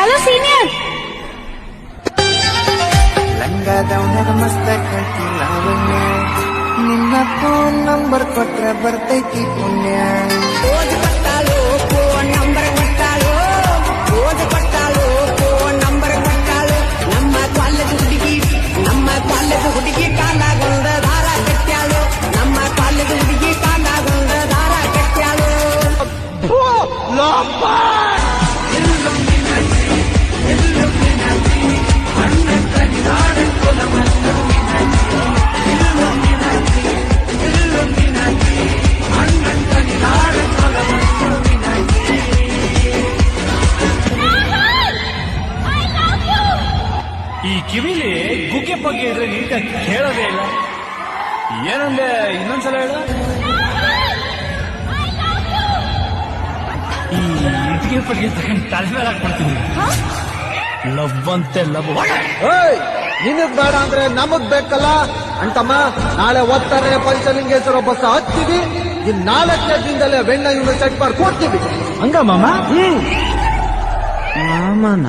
Hello senior ಲಂಗದವನಗ ಮಸ್ತ ಕಟ್ಟಿ ಲಾವಣ್ಯ ನಿನ್ನ ಫೋನ್ ನಂಬರ್ ಕೊಟ್ರೆ ಬರ್ತೈತಿ ಪುಣ್ಯ ಓದಿ ಈ ಕಿವಿಲಿ ಗುಗ್ಗೆ ಬಗ್ಗೆ ಇದ್ರೆ ನೀಟ ಕೇಳೋದೇ ಇಲ್ಲ. ಏನಂದೆ ಇನ್ನೊಂದ್ಸಲ ಹೇಳ. ಈ ಇಟ್ಟಿಗೆ ಪಟ್ಟಿಗೆ ತಗೊಂಡು ತಲೆ ಮೇಲೆ ಹಾಕ್ಬಿಡ್ತೀನಿ. ಲವ್ ಅಂತೆ ಲವ್. ಏಯ್ ನಿನಗ್ ಬೇಡ ಅಂದ್ರೆ ನಮಗ್ ಬೇಕಲ್ಲ? ಅಂತಮ್ಮ ನಾಳೆ ಒತ್ತಾರೆ ಪಂಚಲಿಂಗೇಶ್ವರ ಬಸ್ ಹತ್ತಿವಿ ಇನ್ ನಾಲ್ಕನೇ ದಿನದಲ್ಲೇ ಬೆಣ್ಣ ಇವನು ಸೆಟ್ ಮಾಡಿ ಕೊಡ್ತೀವಿ ಹಂಗ ಮಾಮ? ಮಾಮನ